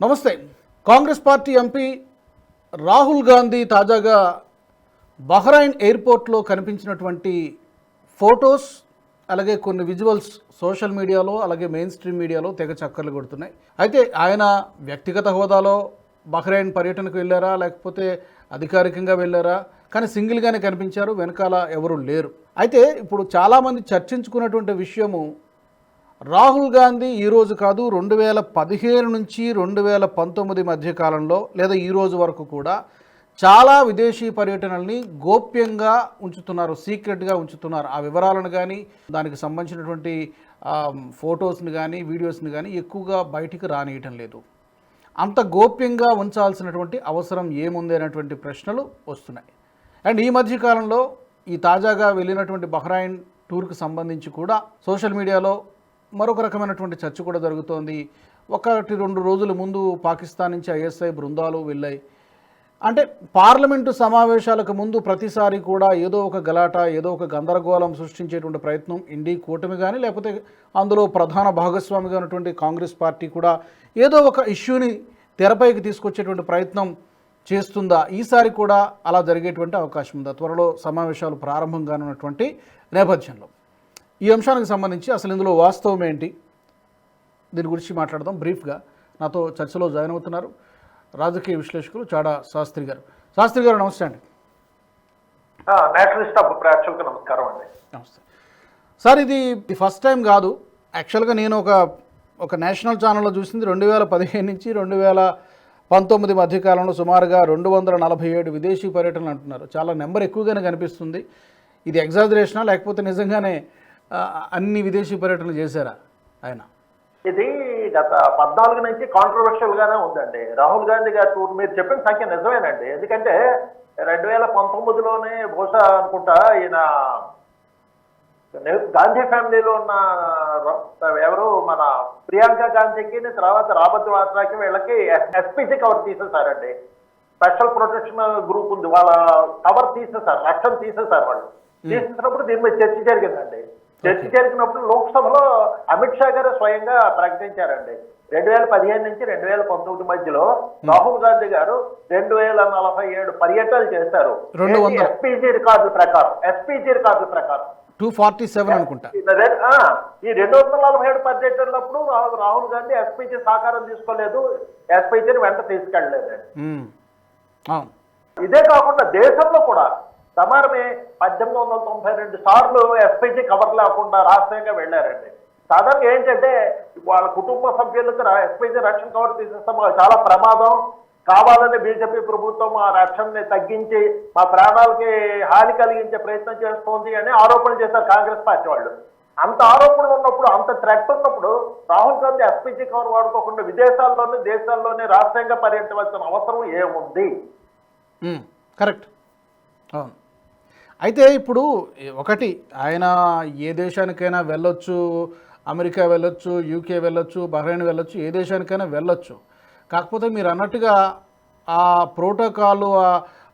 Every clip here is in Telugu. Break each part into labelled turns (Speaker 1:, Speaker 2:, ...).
Speaker 1: నమస్తే. కాంగ్రెస్ పార్టీ ఎంపీ రాహుల్ గాంధీ తాజాగా బహ్రైన్ ఎయిర్పోర్ట్లో కనిపించినటువంటి ఫొటోస్ అలాగే కొన్ని విజువల్స్ సోషల్ మీడియాలో అలాగే మెయిన్ స్ట్రీమ్ మీడియాలో తెగ చక్కర్లు కొడుతున్నాయి. అయితే ఆయన వ్యక్తిగత హోదాలో బహ్రైన్ పర్యటనకు వెళ్ళారా లేకపోతే అధికారికంగా వెళ్ళారా? కానీ సింగిల్గానే కనిపించారు వెనకాల ఎవరు లేరు. అయితే ఇప్పుడు చాలామంది చర్చించుకున్నటువంటి విషయము రాహుల్ గాంధీ ఈరోజు కాదు రెండు వేల పదిహేను నుంచి రెండు వేల పంతొమ్మిది మధ్య కాలంలో లేదా ఈరోజు వరకు కూడా చాలా విదేశీ పర్యటనల్ని గోప్యంగా ఉంచుతున్నారు సీక్రెట్గా ఉంచుతున్నారు. ఆ వివరాలను కానీ దానికి సంబంధించినటువంటి ఫొటోస్ని కానీ వీడియోస్ని కానీ ఎక్కువగా బయటికి రానియటం లేదు. అంత గోప్యంగా ఉంచాల్సినటువంటి అవసరం ఏముంది అనేటువంటి ప్రశ్నలు వస్తున్నాయి. అండ్ ఈ మధ్య కాలంలో ఈ తాజాగా వెళ్ళినటువంటి బహ్రాయిన్ టూర్కి సంబంధించి కూడా సోషల్ మీడియాలో మరొక రకమైనటువంటి చర్చ కూడా జరుగుతోంది. ఒకటి రెండు రోజుల ముందు పాకిస్తాన్ నుంచి ఐఎస్ఐ బృందాలు వెళ్ళాయి. అంటే పార్లమెంటు సమావేశాలకు ముందు ప్రతిసారి కూడా ఏదో ఒక గలాట ఏదో ఒక గందరగోళం సృష్టించేటువంటి ప్రయత్నం ఇండి కూటమి కానీ లేకపోతే అందులో ప్రధాన భాగస్వామిగా ఉన్నటువంటి కాంగ్రెస్ పార్టీ కూడా ఏదో ఒక ఇష్యూని తెరపైకి తీసుకొచ్చేటువంటి ప్రయత్నం చేస్తుందా? ఈసారి కూడా అలా జరిగేటువంటి అవకాశం ఉందా? త్వరలో సమావేశాలు ప్రారంభం కానున్నటువంటి నేపథ్యంలో. ఈ అంశానికి సంబంధించి అసలు ఇందులో వాస్తవం ఏంటి? దీని గురించి మాట్లాడదాం బ్రీఫ్గా. నాతో చర్చలో జాయిన్ అవుతున్నారు రాజకీయ విశ్లేషకులు చాడా శాస్త్రి గారు. శాస్త్రి గారు నమస్తే అండి.
Speaker 2: నేషనలిస్ట్ అప్ ప్రేక్షకులకు నమస్కారం అండి.
Speaker 1: నమస్తే. సార్ ఇది ఫస్ట్ టైం కాదు. యాక్చువల్గా నేను ఒక ఒక నేషనల్ ఛానల్లో చూసింది రెండు వేల పదిహేను నుంచి రెండు వేల పంతొమ్మిది మధ్యకాలంలో సుమారుగా రెండు వందల నలభై ఏడు విదేశీ పర్యటనలు అంటున్నారు. చాలా నెంబర్ ఎక్కువగానే కనిపిస్తుంది. ఇది ఎగ్జాజరేషనా లేకపోతే నిజంగానే అన్ని విదేశీ పర్యటనలు చేశారా ఆయన?
Speaker 2: ఇది గత పద్నాలుగు నుంచి కాంట్రవర్షియల్ గానే ఉందండి. రాహుల్ గాంధీ గారి టూర్ మీరు చెప్పిన సంఖ్య నిజమేనండి. ఎందుకంటే రెండు వేల పంతొమ్మిదిలోనే బహుశా అనుకుంటా ఈయన గాంధీ ఫ్యామిలీలో ఉన్న ఎవరు? మన ప్రియాంక గాంధీకి తర్వాత రాబర్ట్ వాద్రాకి వీళ్ళకి ఎస్పీసీ కవర్ తీసేశారండి. స్పెషల్ ప్రొటెక్షన్ గ్రూప్ ఉంది. వాళ్ళ కవర్ తీసేశారు రక్షణ తీసేశారు వాళ్ళు. తీసేసినప్పుడు దీని మీద చర్చ జరిగిందండి. చర్చ జరిగినప్పుడు లోక్సభలో అమిత్ షా గారు స్వయంగా ప్రకటించారండి. రెండు వేల పదిహేను నుంచి రెండు వేల పంతొమ్మిది మధ్యలో రాహుల్ గాంధీ గారు రెండు వేల నలభై ఏడు పర్యటనలు చేశారు. ఎస్పీజీ రికార్డుల ప్రకారం ఎస్పీజీ రికార్డుల ప్రకారం.
Speaker 1: టూ ఫార్టీ సెవెన్ అనుకుంటా.
Speaker 2: ఈ రెండు వందల నలభై ఏడు పర్యటనప్పుడు రాహుల్ గాంధీ ఎస్పీజీ సహకారం తీసుకోలేదు ఎస్పీజీని వెంట.
Speaker 1: అవును.
Speaker 2: ఇదే కాకుండా దేశంలో కూడా సమానమే పద్దెనిమిది వందల తొంభై రెండు సార్లు ఎస్పీజీ కవర్ లేకుండా రాష్ట్రంగా వెళ్ళారండి. సదన్ ఏంటంటే వాళ్ళ కుటుంబ సభ్యులకు ఎస్పీజీ రక్షణ కవర్ తీసేస్తాం చాలా ప్రమాదం. కావాలని బీజేపీ ప్రభుత్వం ఆ రక్షణని తగ్గించి మా ప్రాణాలకి హాని కలిగించే ప్రయత్నం చేస్తోంది అని ఆరోపణలు చేశారు కాంగ్రెస్ పార్టీ వాళ్ళు. అంత ఆరోపణలు ఉన్నప్పుడు అంత థ్రెట్ ఉన్నప్పుడు రాహుల్ గాంధీ ఎస్పీజీ కవర్ వాడుకోకుండా విదేశాల్లోనే దేశాల్లోనే రాష్ట్రంగా పర్యటించవలసిన అవసరం ఏముంది?
Speaker 1: కరెక్ట్. అవును. అయితే ఇప్పుడు ఒకటి ఆయన ఏ దేశానికైనా వెళ్ళొచ్చు అమెరికా వెళ్ళొచ్చు యూకే వెళ్ళొచ్చు బహ్రెయిన్ వెళ్ళొచ్చు ఏ దేశానికైనా వెళ్ళొచ్చు. కాకపోతే మీరు అన్నట్టుగా ఆ ప్రోటోకాల్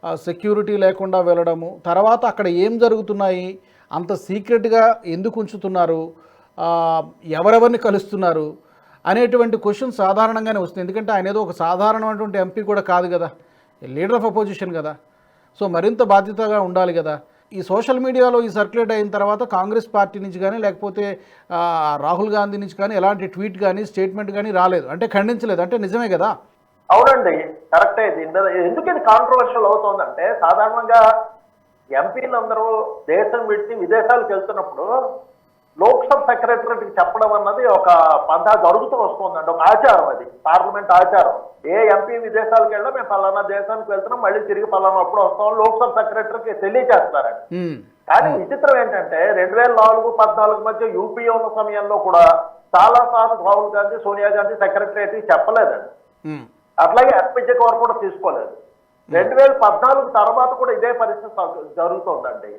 Speaker 1: ఆ సెక్యూరిటీ లేకుండా వెళ్ళడము తర్వాత అక్కడ ఏం జరుగుతున్నాయి అంత సీక్రెట్గా ఎందుకు ఉంచుతున్నారు ఎవరెవరిని కలుస్తున్నారు అనేటువంటి క్వశ్చన్ సాధారణంగానే వస్తుంది. ఎందుకంటే ఆయన ఏదో ఒక సాధారణమైనటువంటి ఎంపీ కూడా కాదు కదా లీడర్ ఆఫ్ అపోజిషన్ కదా. సో మరింత బాధ్యతగా ఉండాలి కదా. ఈ సోషల్ మీడియాలో ఈ సర్క్యులేట్ అయిన తర్వాత కాంగ్రెస్ పార్టీ నుంచి కానీ లేకపోతే రాహుల్ గాంధీ నుంచి కానీ ఎలాంటి ట్వీట్ కానీ స్టేట్మెంట్ కానీ రాలేదు. అంటే ఖండించలేదు. అంటే నిజమే కదా?
Speaker 2: అవునండి. కరెక్టే. దీని మీద ఎందుకు ఇది కాంట్రవర్షియల్ అవుతోందంటే సాధారణంగా ఎంపీలందరూ దేశం విడిచి విదేశాలకు వెళ్తున్నప్పుడు లోక్సభ సెక్రటరీకి చెప్పడం అన్నది ఒక పందా జరుగుతూ వస్తుందండి. ఒక ఆచారం అది. పార్లమెంట్ ఆచారం. ఏ ఎంపీ విదేశాలకు వెళ్ళినా మేము పలానా దేశానికి వెళ్తున్నాం మళ్ళీ తిరిగి పలానా అప్పుడు వస్తాం లోక్సభ సెక్రటరీకి తెలియజేస్తారండి. కానీ విచిత్రం ఏంటంటే రెండు వేల నాలుగు పద్నాలుగు మధ్య యూపీఏ ఉన్న సమయంలో కూడా చాలా సార్లు రాహుల్ గాంధీ సోనియా గాంధీ సెక్రటరియట్కి చెప్పలేదండి. అట్లాగే ఎస్పీజీ కవర్ కూడా తీసుకోలేదు. రెండు వేల పద్నాలుగు తర్వాత కూడా ఇదే పరిస్థితి జరుగుతోందండి.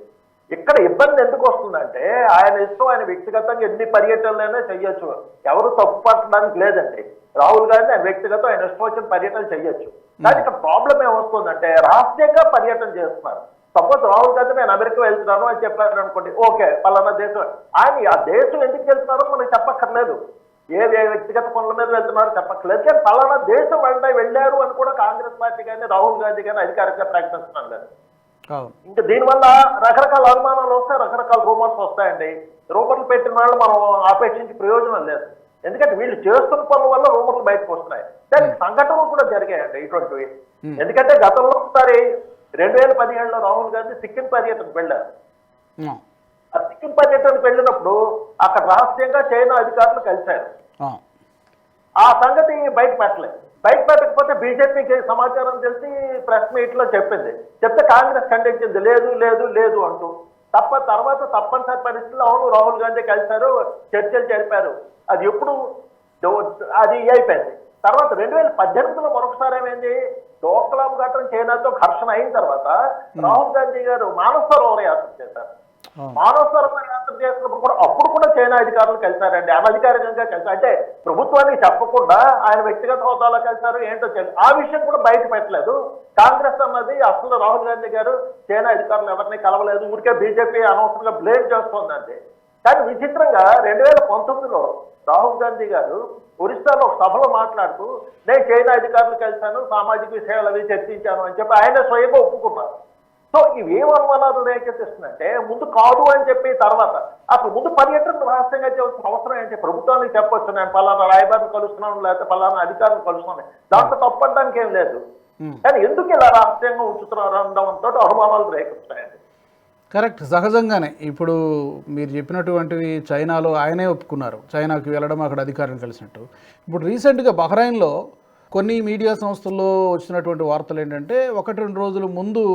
Speaker 2: ఇక్కడ ఇబ్బంది ఎందుకు వస్తుందంటే ఆయన ఇష్టం ఆయన వ్యక్తిగతంగా ఎన్ని పర్యటనలైనా చెయ్యొచ్చు. ఎవరు తప్పు పట్టడానికి లేదండి. రాహుల్ గాంధీ ఆయన వ్యక్తిగతం ఆయన ఇష్టం వచ్చిన పర్యటన చెయ్యొచ్చు. కానీ ఇక్కడ ప్రాబ్లం ఏమొస్తుందంటే రాష్ట్రీయంగా పర్యటన చేస్తున్నారు. సపోజ్ రాహుల్ గాంధీ నేను అమెరికా వెళ్తున్నాను అని చెప్పారు అనుకోండి ఓకే పలానా దేశం. ఆయన ఆ దేశం ఎందుకు వెళ్తున్నారో మనకు చెప్పక్కర్లేదు. ఏ వ్యక్తిగత పనుల మీద వెళ్తున్నారో చెప్పట్లేదు కానీ పలానా దేశం వెళ్ళారు అని కూడా కాంగ్రెస్ పార్టీ కానీ రాహుల్ గాంధీ కానీ అధికారికంగా ప్రకటిస్తున్నాం లేదు ఇంకా దీనివల్ల రకరకాల అనుమానాలు వస్తాయి రకరకాల రూమర్స్ వస్తాయండి. రూమర్లు పెట్టిన వాళ్ళు మనం ఆపేక్షించి ప్రయోజనం లేదు. ఎందుకంటే వీళ్ళు చేస్తున్న పనుల వల్ల రూమర్లు బయటకు వస్తున్నాయి. దానికి సంఘటనలు కూడా జరిగాయండి ఇటువంటివి. ఎందుకంటే గతంలో ఒకసారి రెండు వేల పదిహేడులో రాహుల్ గాంధీ సిక్కిం పర్యటనకు వెళ్ళారు. ఆ. సిక్కిం పర్యటనకు వెళ్ళినప్పుడు అక్కడ రహస్యంగా చైనా అధికారులు కలిశారు. ఆ సంగతి బయట పెట్టలేదు. బయట పెట్టకపోతే బీజేపీకి సమాచారం తెలిసి ప్రెస్ మీట్లో చెప్పింది. చెప్తే కాంగ్రెస్ ఖండించింది. లేదు లేదు లేదు అంటూ. తప్ప తర్వాత తప్పనిసరి పరిస్థితుల్లో అవును రాహుల్ గాంధీ కలిశారు చర్చలు జరిపారు. అది ఎప్పుడు అది అయిపోయింది. తర్వాత రెండు వేల పద్దెనిమిదిలో మరొకసారి ఏమైంది? డోక్లాం ఘటన చైనాతో ఘర్షణ అయిన తర్వాత రాహుల్ గాంధీ గారు మానస సరోవర యాత్ర చేశారు. మానవసరమైన చేసినప్పుడు కూడా అప్పుడు కూడా చైనా అధికారులు కలిశారండి అనధికారికంగా కలిసారు అంటే ప్రభుత్వానికి చెప్పకుండా ఆయన వ్యక్తిగత హోదాలో కలిశారు ఏంటో తెలియదు ఆ విషయం కూడా బయట పెట్టలేదు. కాంగ్రెస్ అన్నది అసలు రాహుల్ గాంధీ గారు చైనా అధికారులు ఎవరిని కలవలేదు. ఊరికే బీజేపీ అనవసరంగా బ్లేమ్ చేస్తోందండి. కానీ విచిత్రంగా రెండు వేల పంతొమ్మిదిలో రాహుల్ గాంధీ గారు ఒరిస్సాలో ఒక సభలో మాట్లాడుతూ నేను చైనా అధికారులు కలిశాను సామాజిక విషయాలు అవి చర్చించాను అని చెప్పి ఆయన స్వయంగా ఒప్పుకున్నారు. సో ఇవి అనుమానాలు రేకెత్తిస్తుందంటే ముందు కాదు అని చెప్పి తర్వాత. అసలు ముందు పర్యటన రహస్యంగా చేయాల్సిన అవసరం ఏంటి? ప్రభుత్వానికి చెప్పొచ్చు నేను పలానా రాయబారిని కలుస్తున్నాను లేకపోతే పలానా అధికారులను కలుస్తున్నాను. దాంట్లో తప్పడానికి ఏం లేదు.
Speaker 1: Hmm.
Speaker 2: కానీ ఎందుకు ఇలా రహస్యంగా ఉంచుతున్నారు అనడంతో అనుమానాలు రేకెత్తాయండి
Speaker 1: కరెక్ట్. సహజంగానే ఇప్పుడు మీరు చెప్పినటువంటివి చైనాలో ఆయనే ఒప్పుకున్నారు. చైనాకి వెళ్ళడం అక్కడ అధికారులను కలిసినట్టు. ఇప్పుడు రీసెంట్గా బహ్రైన్లో కొన్ని మీడియా సంస్థల్లో వచ్చినటువంటి వార్తలు ఏంటంటే ఒకటి రెండు రోజుల ముందు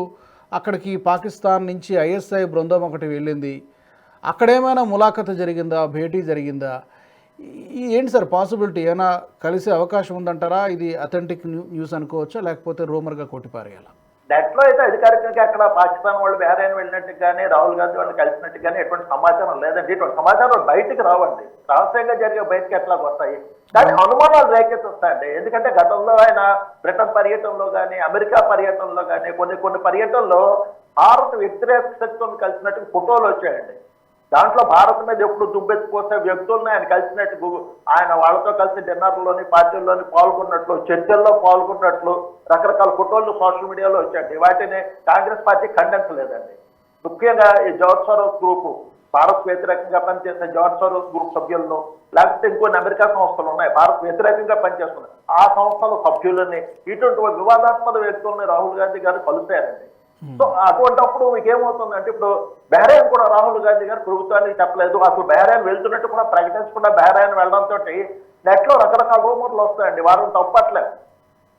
Speaker 1: అక్కడికి పాకిస్తాన్ నుంచి ఐఎస్ఐ బృందం ఒకటి వెళ్ళింది. అక్కడేమైనా ములాఖత జరిగిందా? భేటీ జరిగిందా? ఏంటి సార్ పాసిబిలిటీ? ఏమైనా కలిసే అవకాశం ఉందంటారా? ఇది అథెంటిక్ న్యూస్ అనుకోవచ్చా? లేకపోతే రూమర్గా కొట్టిపారేయాలా?
Speaker 2: దాంట్లో అయితే అధికారికంగా అక్కడ పాకిస్తాన్ వాళ్ళు బెహరైన్ వెళ్ళినట్టు కానీ రాహుల్ గాంధీ వాళ్ళు కలిసినట్టు కానీ ఎటువంటి సమాచారం లేదండి. ఇటువంటి సమాచారం బయటికి రావండి. రహస్యంగా జరిగే బయటకు ఎట్లా వస్తాయి? దాని అనుమానాలు రేకెత్తిస్తాయండి ఎందుకంటే గతంలో ఆయన బ్రిటన్ పర్యటనలో కానీ అమెరికా పర్యటనలో కానీ కొన్ని కొన్ని పర్యటనలో భారత వ్యతిరేక శక్తులను కలిసినట్టు ఫోటోలు వచ్చాయండి. దాంట్లో భారత్ మీద ఎప్పుడు దుబ్బెత్తిపోతే వ్యక్తుల్ని ఆయన కలిసినట్టు ఆయన వాళ్ళతో కలిసి డిన్నర్లోని పార్టీల్లోని పాల్గొన్నట్లు చర్చల్లో పాల్గొన్నట్లు రకరకాల ఫోటోలు సోషల్ మీడియాలో వచ్చాయండి. వాటిని కాంగ్రెస్ పార్టీ ఖండించలేదండి ముఖ్యంగా ఈ జార్జ్ సరోస్ గ్రూపు భారత్ వ్యతిరేకంగా పనిచేసే జార్జ్ సరోస్ గ్రూప్ సభ్యులను లేకపోతే ఇంకొన్ని అమెరికా సంస్థలు ఉన్నాయి భారత్ వ్యతిరేకంగా పనిచేస్తున్నాయి. ఆ సంస్థల సభ్యులని ఇటువంటి వివాదాస్పద వ్యక్తుల్ని రాహుల్ గాంధీ గారు కలుస్తారండి సో అటువంటప్పుడు మీకు ఏమవుతుందంటే ఇప్పుడు బెహ్రైన్ కూడా రాహుల్ గాంధీ గారు ప్రభుత్వానికి చెప్పలేదు. అసలు బెహ్రైన్ వెళ్తున్నట్టు కూడా ప్రకటించకుండా బెహ్రైన్ వెళ్ళడంతో నెట్లో రకరకాల రూమర్లు వస్తాయండి. వారిని తప్పట్లేదు.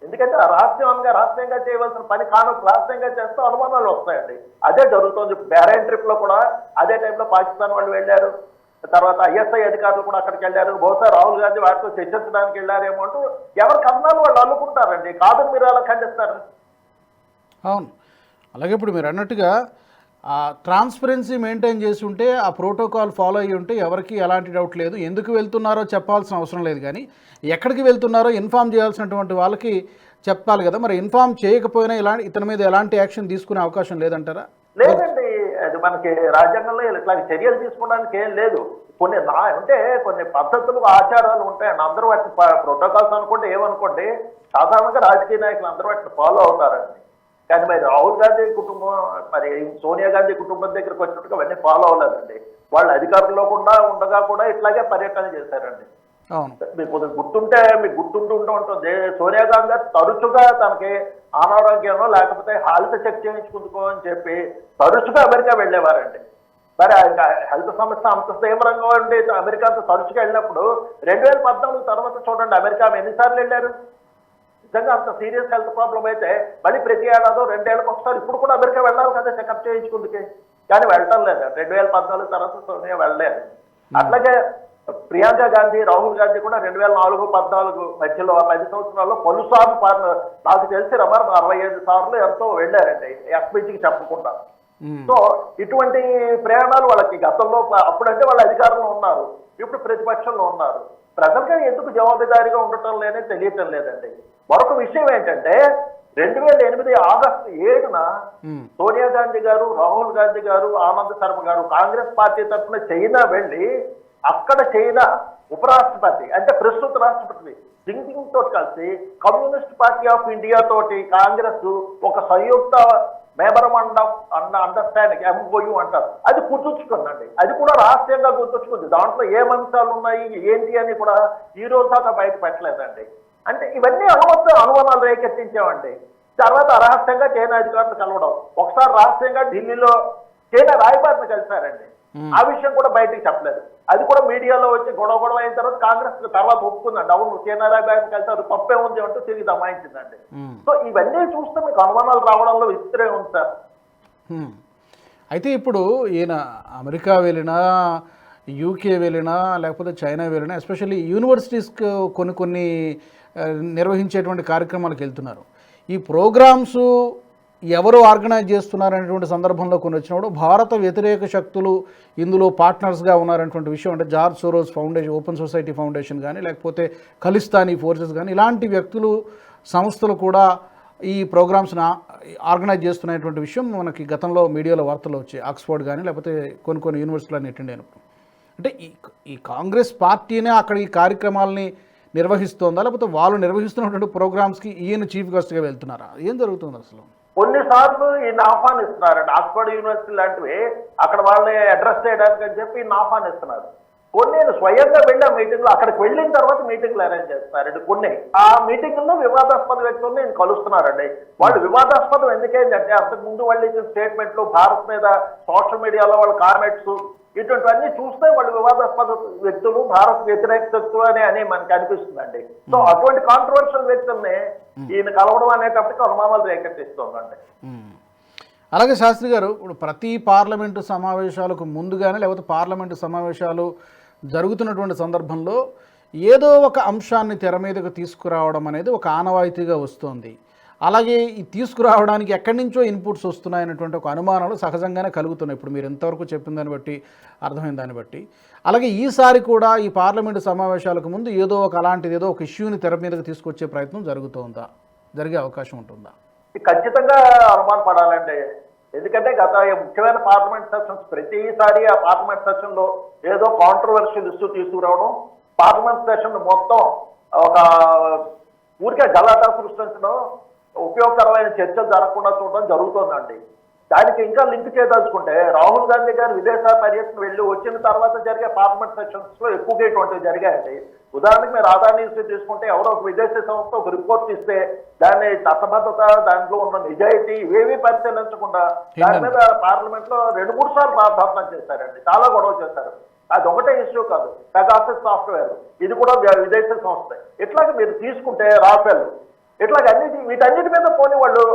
Speaker 2: ఎందుకంటే ఆ రహస్యంగా రహస్యంగా చేయవలసిన పని కాను రహస్యంగా చేస్తే అనుమానాలు వస్తాయండి. అదే జరుగుతుంది. బెహ్రైన్ ట్రిప్లో కూడా అదే టైంలో పాకిస్తాన్ వాళ్ళు వెళ్ళారు. తర్వాత ఐఎస్ఐ అధికారులు కూడా అక్కడికి వెళ్ళారు. బహుశా రాహుల్ గాంధీ వాటితో చర్చించడానికి వెళ్ళారేమో అంటూ ఎవరి కథనాలు వాళ్ళు అనుకుంటారండి కాదని మీరు అలా ఖండిస్తారు.
Speaker 1: అవును. అలాగే ఇప్పుడు మీరు అన్నట్టుగా ఆ ట్రాన్స్పరెన్సీ మెయింటైన్ చేసి ఉంటే ఆ ప్రోటోకాల్ ఫాలో అయ్యి ఉంటే ఎవరికి ఎలాంటి డౌట్ లేదు. ఎందుకు వెళ్తున్నారో చెప్పాల్సిన అవసరం లేదు కానీ ఎక్కడికి వెళ్తున్నారో ఇన్ఫామ్ చేయాల్సినటువంటి వాళ్ళకి చెప్పాలి కదా. మరి ఇన్ఫామ్ చేయకపోయినా ఇలాంటి ఇతని మీద ఎలాంటి యాక్షన్ తీసుకునే అవకాశం లేదంటారా?
Speaker 2: లేదండి. అది మనకి రాజ్యాంగంలో ఇట్లా చర్యలు తీసుకోవడానికి ఏం లేదు. కొన్ని నా అంటే కొన్ని పద్ధతులు ఆచారాలు ఉంటాయండి అందరూ వాటిని ప్రోటోకాల్స్ అనుకోండి ఏమనుకోండి సాధారణంగా రాజకీయ నాయకులు అందరూ వాటిని ఫాలో అవుతారండి. కానీ మరి రాహుల్ గాంధీ కుటుంబం మరి సోనియా గాంధీ కుటుంబం దగ్గరికి వచ్చినట్టుగా అవన్నీ ఫాలో అవ్వలేదండి. వాళ్ళు అధికారంలో కూడా ఉండగా కూడా ఇట్లాగే పర్యటన చేశారండి. మీకు కొద్దిగా గుర్తుంటే మీకు గుర్తుంటూ ఉంటూ ఉంటుంది. సోనియా గాంధీ గారు తరచుగా తనకి అనారోగ్యమో లేకపోతే హెల్త్ చెక్ చేయించుకుందుకో అని చెప్పి తరచుగా అమెరికా వెళ్ళేవారండి. మరి ఇంకా హెల్త్ సమస్య అంత తీవ్రంగా ఉండి అమెరికా అంత తరచుగా వెళ్ళినప్పుడు రెండు వేల పద్నాలుగు తర్వాత చూడండి అమెరికా ఎన్నిసార్లు వెళ్ళారు? నిజంగా అంత సీరియస్ హెల్త్ ప్రాబ్లం అయితే మళ్ళీ ప్రతి ఏడాదో రెండేళ్ళకి ఒకసారి ఇప్పుడు కూడా అమెరికా వెళ్ళాలి కదా చెకప్ చేయించుకుందుకే. కానీ వెళ్ళటం లేదు. రెండు వేల పద్నాలుగు తర్వాత సోనియా వెళ్ళలేదు. అట్లాగే ప్రియాంక గాంధీ రాహుల్ గాంధీ కూడా రెండు వేల నాలుగు పద్నాలుగు మధ్యలో పది సంవత్సరాల్లో పలుసార్లు నాకు తెలిసి రమార్ అరవై ఐదు సార్లు ఎంతో వెళ్ళారండి. ఎస్పీజీకి చెప్పకుండా.
Speaker 1: ఉమ్.
Speaker 2: సో ఇటువంటి ప్రయాణాలు వాళ్ళకి గతంలో అప్పుడంటే వాళ్ళ అధికారంలో ఉన్నారు. ఇప్పుడు ప్రతిపక్షంలో ఉన్నారు. ప్రజలుగా ఎందుకు జవాబుదారీగా ఉండటం లేనే తెలియటం లేదండి మరొక విషయం ఏంటంటే రెండు వేల ఎనిమిది ఆగస్టు ఏడున. సోనియా గాంధీ గారు రాహుల్ గాంధీ గారు ఆనంద్ శర్మ గారు కాంగ్రెస్ పార్టీ తరఫున చైనా వెళ్ళి అక్కడ చైనా ఉపరాష్ట్రపతి అంటే ప్రస్తుత రాష్ట్రపతి జింగ్పింగ్ తోటి కలిసి కమ్యూనిస్ట్ పార్టీ ఆఫ్ ఇండియా తోటి కాంగ్రెస్ ఒక సంయుక్త మెమరమండ్ అండ అండ అండర్స్టాండింగ్ ఎంఓయు అంటారు. అది గుర్తుంచుకుందండి అది కూడా రహస్యంగా గుర్తుంచుకుంది దాంట్లో ఏం అంశాలు ఉన్నాయి ఏంటి అని కూడా ఈ రోజు దాకా బయట పెట్టలేదండి. అంటే ఇవన్నీ అనువంత అనుమానాలు రేకెత్తించామండి. తర్వాత రహస్యంగా చైనా అధికారులు కలవడం. ఒకసారి రహస్యంగా ఢిల్లీలో చైనా రాయబారిని కలిశారండి. ఆ విషయం కూడా బయటికి చెప్పలేదు. అది కూడా మీడియాలో వచ్చి గొడవ గొడవ అయిన తర్వాత కాంగ్రెస్ తర్వాత ఒప్పుకుందండి అవును చైనా రాయబారిని కలిసారు తప్పే ఉంది అంటూ తిరిగి దమాయించిందండి. సో ఇవన్నీ చూస్తే మీకు అనుమానాలు రావడంలో విచిత్రమే ఉంది సార్.
Speaker 1: అయితే ఇప్పుడు ఈయన అమెరికా వెళ్ళినా యూకే వెళ్ళినా లేకపోతే చైనా వెళ్ళినా ఎస్పెషల్లీ యూనివర్సిటీస్కి కొన్ని కొన్ని నిర్వహించేటువంటి కార్యక్రమాలకు వెళ్తున్నారు. ఈ ప్రోగ్రామ్స్ ఎవరు ఆర్గనైజ్ చేస్తున్నారనేటువంటి సందర్భంలో కొన్ని వచ్చినప్పుడు భారత వ్యతిరేక శక్తులు ఇందులో పార్ట్నర్స్గా ఉన్నారనేటువంటి విషయం అంటే George Soros foundation open society foundation కానీ లేకపోతే ఖలిస్తానీ ఫోర్సెస్ కానీ ఇలాంటి వ్యక్తులు సంస్థలు కూడా ఈ ప్రోగ్రామ్స్ని ఆర్గనైజ్ చేస్తున్నటువంటి విషయం మనకి గతంలో మీడియాలో వార్తలు వచ్చాయి ఆక్స్ఫర్డ్ కానీ లేకపోతే కొన్ని కొన్ని యూనివర్సిటీలను అటెండ్ అయినప్పుడు. అంటే ఈ ఈ కాంగ్రెస్ పార్టీనే అక్కడ ఈ కార్యక్రమాలని నిర్వహిస్తోందా లేకపోతే వాళ్ళు నిర్వహిస్తున్నటువంటి ప్రోగ్రామ్స్కి ఈయన చీఫ్ గెస్ట్గా వెళ్తున్నారా? ఏం జరుగుతుంది అసలు?
Speaker 2: కొన్నిసార్లు ఈయన ఆహ్వానిస్తున్నారండి ఆక్స్ఫర్డ్ యూనివర్సిటీ లాంటివి అక్కడ వాళ్ళని అడ్రస్ చేయడానికి అని చెప్పి ఈయన ఆహ్వానిస్తున్నారు కొన్ని నేను స్వయంగా వెళ్ళి ఆ మీటింగ్లో అక్కడికి వెళ్ళిన తర్వాత మీటింగ్లు అరేంజ్ చేస్తున్నారండి కొన్ని ఆ మీటింగ్లో వివాదాస్పద వ్యక్తులను నేను కలుస్తున్నారండి వాళ్ళు వివాదాస్పదం ఎందుకైందంటే అంతకు ముందు వాళ్ళు ఇచ్చిన స్టేట్మెంట్లు భారత్ మీద సోషల్ మీడియాలో వాళ్ళ కామెంట్స్ ఇటువంటివన్నీ చూస్తే వాళ్ళు వివాదాస్పద వ్యక్తులు భారత్ వ్యతిరేక శక్తులు అని అని మనకి అనిపిస్తుందండి. సో అటువంటి కాంట్రవర్షియల్ వ్యక్తుల్ని ఈయన కలవడం అనేటప్పటికి అనుమానాలు రేకెత్తిస్తుందండి.
Speaker 1: అలాగే శాస్త్రి గారు ఇప్పుడు ప్రతి పార్లమెంటు సమావేశాలకు ముందుగానే లేకపోతే పార్లమెంటు సమావేశాలు జరుగుతున్నటువంటి సందర్భంలో ఏదో ఒక అంశాన్ని తెర మీదకు తీసుకురావడం అనేది ఒక ఆనవాయితీగా వస్తోంది. అలాగే ఈ తీసుకురావడానికి ఎక్కడి నుంచో ఇన్పుట్స్ వస్తున్నాయనేటువంటి ఒక అనుమానాలు సహజంగానే కలుగుతున్నాయి. ఇప్పుడు మీరు ఎంతవరకు చెప్పిన దాన్ని బట్టి అర్థమైన దాన్ని బట్టి. అలాగే ఈసారి కూడా ఈ పార్లమెంటు సమావేశాలకు ముందు ఏదో ఒక అలాంటిది ఏదో ఒక ఇష్యూని తెర మీదకు తీసుకొచ్చే ప్రయత్నం జరుగుతుందా? జరిగే అవకాశం ఉంటుందా?
Speaker 2: ఖచ్చితంగా అనుమానపడాలండి. ఎందుకంటే గత ముఖ్యమైన పార్లమెంట్ సెషన్స్ ప్రతిసారి ఆ పార్లమెంట్ సెషన్లో ఏదో కాంట్రవర్షియల్ ఇష్యూ తీసుకురావడం పార్లమెంట్ సెషన్ మొత్తం ఒక ఊరికే గలాటా సృష్టించడం ఉపయోగకరమైన చర్చలు జరగకుండా చూడడం జరుగుతుందండి. దానికి ఇంకా లింక్ చేయదలుచుకుంటే రాహుల్ గాంధీ గారు విదేశ పర్యటన వెళ్ళి వచ్చిన తర్వాత జరిగే పార్లమెంట్ సెషన్స్లో ఎక్కువగా ఇటువంటివి జరిగాయండి. ఉదాహరణకి మీరు ఆదాని తీసుకుంటే ఎవరో ఒక విదేశీ సంస్థ ఒక రిపోర్ట్ ఇస్తే దాన్ని చట్టబద్ధత దాంట్లో ఉన్న నిజాయితీ ఇవేవి పరిశీలించకుండా దాని మీద పార్లమెంట్లో రెండు మూడు సార్లు ప్రార్థన చేశారండి. చాలా గొడవ చేశారు. అది ఒకటే ఇష్యూ కాదు. పెగాసస్ సాఫ్ట్వేర్ ఇది కూడా విదేశీ సంస్థ. ఇట్లాగే మీరు తీసుకుంటే రాఫెల్ ఇట్లాగ అన్నిటి వీటన్నిటి మీద పోనీ వాళ్ళు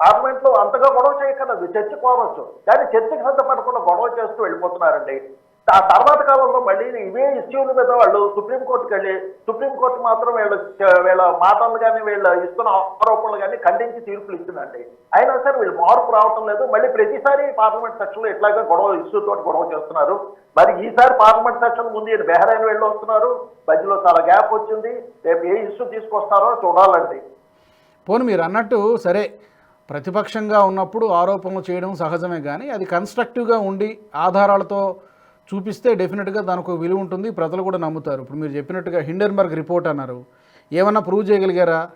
Speaker 2: పార్లమెంట్లో అంతగా గొడవ చేయకలేదు చర్చకోవచ్చు. కానీ చర్చకు సిద్ధపడకుండా గొడవ చేస్తూ వెళ్ళిపోతున్నారండి. ఆ తర్వాత కాలంలో మళ్ళీ ఇవే ఇష్యూల మీద వాళ్ళు సుప్రీంకోర్టుకి వెళ్ళి సుప్రీంకోర్టు మాత్రం వీళ్ళ వీళ్ళ మాటలు కానీ వీళ్ళ ఇస్తున్న ఆరోపణలు కానీ ఖండించి తీర్పులు ఇస్తుందండి అయినా సరే వీళ్ళు మార్పు రావటం లేదు. మళ్ళీ ప్రతిసారి పార్లమెంట్ సెక్షన్లో ఇట్లాగే గొడవ ఇష్యూ తోటి గొడవ చేస్తున్నారు. మరి ఈసారి పార్లమెంట్ సెక్షన్ ముందు ఈయన బెహరైన్ వెళ్ళి వస్తున్నారు. మధ్యలో చాలా గ్యాప్ వచ్చింది. రేపు ఏ ఇష్యూ తీసుకొస్తారో చూడాలండి.
Speaker 1: పోను మీరు అన్నట్టు సరే ప్రతిపక్షంగా ఉన్నప్పుడు ఆరోపణలు చేయడం సహజమే కానీ అది కన్స్ట్రక్టివ్గా ఉండి ఆధారాలతో చూపిస్తే డెఫినెట్గా దానికి విలువ ఉంటుంది. ప్రజలు కూడా నమ్ముతారు. ఇప్పుడు మీరు చెప్పినట్టుగా హిండెన్బర్గ్ రిపోర్ట్ అన్నారు. ఏమన్నా ప్రూవ్ చేయగలిగారా?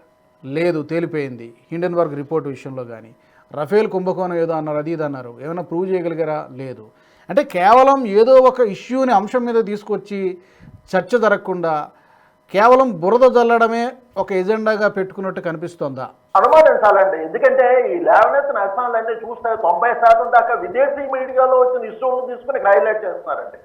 Speaker 1: లేదు తేలిపోయింది. హిండెన్బర్గ్ రిపోర్ట్ విషయంలో కానీ రఫేల్ కుంభకోణం ఏదో అన్నారు అది ఇది అన్నారు. ఏమైనా ప్రూవ్ చేయగలిగారా? లేదు. అంటే కేవలం ఏదో ఒక ఇష్యూని అంశం మీద తీసుకొచ్చి చర్చ జరగకుండా కేవలం బురద జల్లడమే ఒక ఎజెండాగా పెట్టుకున్నట్టు కనిపిస్తోందా?
Speaker 2: అనుమానించాలండి. ఎందుకంటే ఈ లేవనెత్తిన అన్నీ చూస్తే తొంభై శాతం దాకా విదేశీ మీడియాలో వచ్చిన ఇష్యూలను తీసుకుని హైలైట్ చేస్తున్నారండి.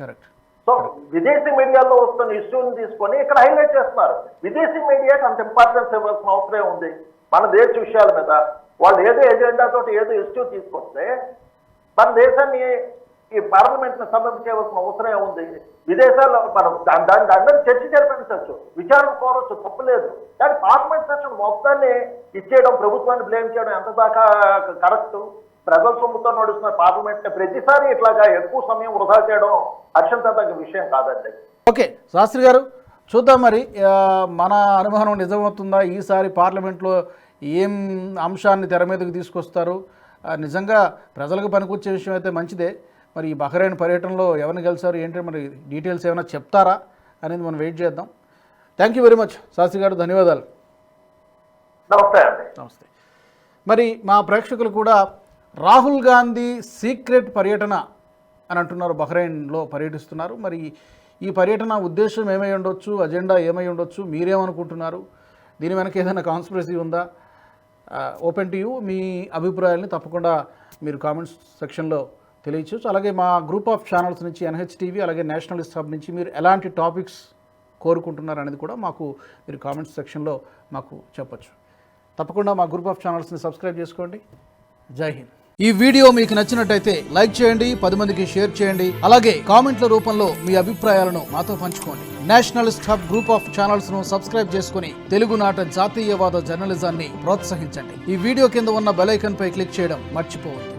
Speaker 1: కరెక్ట్
Speaker 2: సో విదేశీ మీడియాలో వస్తున్న ఇష్యూని తీసుకొని ఇక్కడ హైలైట్ చేస్తున్నారు. విదేశీ మీడియాకి అంత ఇంపార్టెన్స్ ఇవ్వాల్సిన అవసరం ఉంది. మన దేశ విషయాల మీద. వాళ్ళు ఏదో ఎజెండా తోటి ఏదో ఇష్యూ తీసుకొస్తే మన దేశాన్ని ఈ పార్లమెంట్ని సమర్పించవలసిన అవసరం ఏముంది? విదేశాల్లో మనం దాని దాని మీద చర్చ జరిపించవచ్చు. విచారణ కోరవచ్చు తప్పలేదు కానీ పార్లమెంట్ సెషన్ మొత్తాన్ని ఇచ్చేయడం ప్రభుత్వాన్ని బ్లేమ్ చేయడం ఎంత దాకా కరెక్ట్? ప్రజల సొమ్ముతో నడుస్తున్న పార్లమెంట్ ప్రతిసారి ఇట్లాగా ఎక్కువ సమయం వృధా చేయడం హర్షించదగ్గ విషయం కాదండి.
Speaker 1: ఓకే శాస్త్రి గారు చూద్దాం మరి మన అనుమానం నిజమవుతుందా? ఈసారి పార్లమెంట్లో ఏం అంశాన్ని తెర మీదకు తీసుకొస్తారు? నిజంగా ప్రజలకు పనికొచ్చే విషయం అయితే మంచిదే. మరి ఈ బహ్రెయిన్ పర్యటనలో ఎవరిని కలిసారు ఏంటంటే మరి డీటెయిల్స్ ఏమైనా చెప్తారా అనేది మనం వెయిట్ చేద్దాం. Thank you very much Shastri garu ధన్యవాదాలు.
Speaker 2: నమస్తే
Speaker 1: నమస్తే. మరి మా ప్రేక్షకులు కూడా రాహుల్ గాంధీ సీక్రెట్ పర్యటన అని అంటున్నారు బహ్రెయిన్లో పర్యటిస్తున్నారు. మరి ఈ పర్యటన ఉద్దేశం ఏమై ఉండొచ్చు అజెండా ఏమై ఉండొచ్చు మీరేమనుకుంటున్నారు? దీని వెనక ఏదైనా కాన్స్పిరసీ ఉందా? ఓపెన్ టు యూ మీ అభిప్రాయాల్ని తప్పకుండా మీరు కామెంట్స్ సెక్షన్లో తెలియచ్చు. అలాగే మా గ్రూప్ ఆఫ్ ఛానల్స్ నుంచి ఎన్హెచ్టీవీ అలాగే నేషనలిస్ట్ హబ్ నుంచి మీరు ఎలాంటి టాపిక్స్ కోరుకుంటున్నారు అనేది కూడా మాకు మీరు కామెంట్స్ సెక్షన్లో మాకు చెప్పచ్చు. తప్పకుండా మా గ్రూప్ ఆఫ్ ఛానల్స్ని సబ్స్క్రైబ్ చేసుకోండి. జై హింద్. ఈ వీడియో మీకు నచ్చినట్టయితే లైక్ చేయండి పది మందికి షేర్ చేయండి అలాగే కామెంట్ల రూపంలో మీ అభిప్రాయాలను మాతో పంచుకోండి. నేషనలిస్ట్ హబ్ గ్రూప్ ఆఫ్ ఛానల్స్ను సబ్స్క్రైబ్ చేసుకుని తెలుగునాట జాతీయవాద జర్నలిజాన్ని ప్రోత్సహించండి. ఈ వీడియో కింద ఉన్న బెల్ పై క్లిక్ చేయడం మర్చిపోవద్దు.